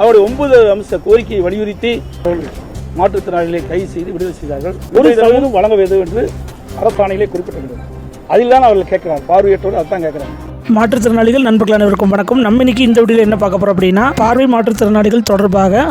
அவருடைய ஒன்பது அம்ச கோரிக்கையை வலியுறுத்தி மாற்றுத்திறனாளிகளை கைது செய்து விடுதலை செய்தார்கள். ஒரு சதவீதம் வழங்க வேண்டும் என்று அரசாணையிலே குறிப்பிட்டிருந்தது. அதில் தான் அவர்கள் கேட்கிறார். பார்வையற்றோர் அதான் கேட்கிறாங்க மாற்றுத்திறனாளிகள் நண்பர்கள் அனைவருக்கும் வணக்கம். நம்ம இன்னைக்கு இந்த வீடியோவில் என்ன பார்க்க போறோம் அப்படின்னா பார்வை மாற்றுத்திறனாளிகள் தொடர்பாக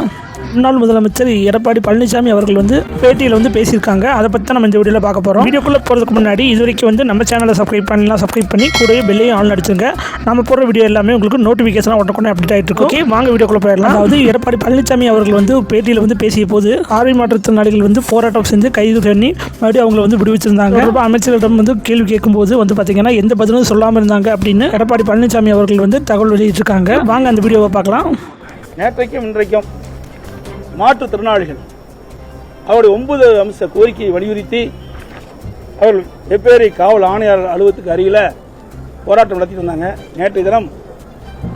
முன்னாள் முதலமைச்சர் எடப்பாடி பழனிசாமி அவர்கள் வந்து பேட்டியில் வந்து பேசியிருக்காங்க. அதை பற்றி தான் நம்ம இந்த வீடியோவில் பார்க்க போகிறோம் வீடியோக்குள்ளே போகிறதுக்கு முன்னாடி இது வரைக்கும் வந்து நம்ம சேனலை சப்ஸ்கிரைப் பண்ணலாம். சப்ஸ்கிரைப் பண்ணி கூடவே பெல்லையும் ஆன் அடிச்சுங்க நம்ம போடுற வீடியோ எல்லாமே உங்களுக்கு நோட்டிஃபிகேஷன் உடனே அப்டேட் ஆகிட்டு இருக்கும். ஓகே வாங்க வீடியோக்குள்ளே போயிடலாம். அதாவது எடப்பாடி பழனிசாமி அவர்கள் வந்து பேட்டியில் வந்து பேசிய போது பார்வை மாற்றுத்திறனாளிகள் வந்து போராட்டம் செஞ்சு கைது பண்ணி மறுபடியும் அவங்களை வந்து விடுவிச்சிருந்தாங்க. அமைச்சர்களிடம் வந்து கேள்வி கேட்கும்போது வந்து பார்த்தீங்கன்னா எந்த பதிலும் சொல்லாமல் இருந்தாங்க அப்படின்னு எடப்பாடி பழனிசாமி அவர்கள் வந்து தகவல் வெளியிட்டிருக்காங்க. வாங்க அந்த வீடியோவை பார்க்கலாம். நேற்றைக்கும் இன்றைக்கும் மாற்றுத்திறனாளிகள் அவருடைய ஒன்பது அம்ச கோரிக்கையை வலியுறுத்தி அவர்கள் வெவ்வேறு காவல் ஆணையாளர் அலுவலகத்துக்கு அருகில் போராட்டம் நடத்திட்டு வந்தாங்க. நேற்றைய தினம்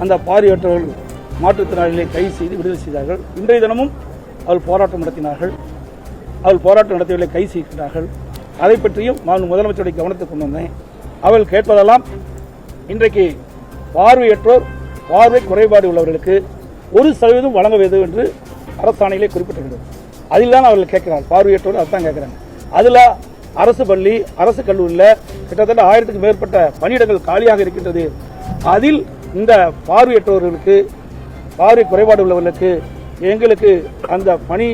அந்த பார்வையற்றவர்கள் மாற்றுத்திறனாளிகளை கைது செய்து விடுதலை செய்தார்கள். இன்றைய தினமும் அவர்கள் போராட்டம் நடத்தினார்கள். அவர்கள் போராட்டம் நடத்தியவர்களை கைது செய்கிறார்கள் அதை பற்றியும் நான் முதலமைச்சருடைய கவனத்தை கொண்டு வந்தேன். அவர்கள் கேட்பதெல்லாம் இன்றைக்கு பார்வையற்றோர் பார்வை குறைபாடு உள்ளவர்களுக்கு ஒரு சதவீதம் வழங்க வேண்டும் என்று அரசாணையிலே குறிப்பிட்டிருந்தது அதில் தான் அவர்கள் கேட்கிறார் பார்வையற்றோர் அதுதான் கேட்குறாங்க. அதில் அரசு பள்ளி அரசு கல்லூரியில் கிட்டத்தட்ட ஆயிரத்துக்கு மேற்பட்ட பணியிடங்கள் காலியாக இருக்கின்றது. அதில் இந்த பார்வையற்றவர்களுக்கு பார்வை குறைபாடு உள்ளவர்களுக்கு எங்களுக்கு அந்த பணி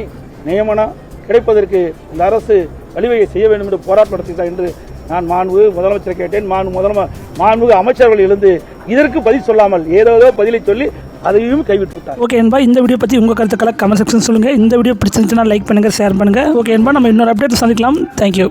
நியமனம் கிடைப்பதற்கு இந்த அரசு வழிவகை செய்ய வேண்டும் என்று போராட்டம் நடத்துகிறார் என்று நான் மாண்பு முதலமைச்சர் கேட்டேன். மாண்பு முதலம மாண்பு அமைச்சர்கள் எழுந்து இதற்கு பதில் சொல்லாமல் ஏதோ பதிலை சொல்லி அதையும் கைவிட்டு ஓகே என்பா இந்த வீடியோ பற்றி உங்கள் கருத்துக்களை கமெண்ட் செக்ஷன் சொல்லுங்கள் இந்த வீடியோ பிடிச்சிருந்துச்சுன்னா லைக் பண்ணுங்கள் ஷேர் பண்ணுங்கள் ஓகே என்பா நம்ம இன்னொரு அப்டேட் சந்திக்கலாம். தேங்க்யூ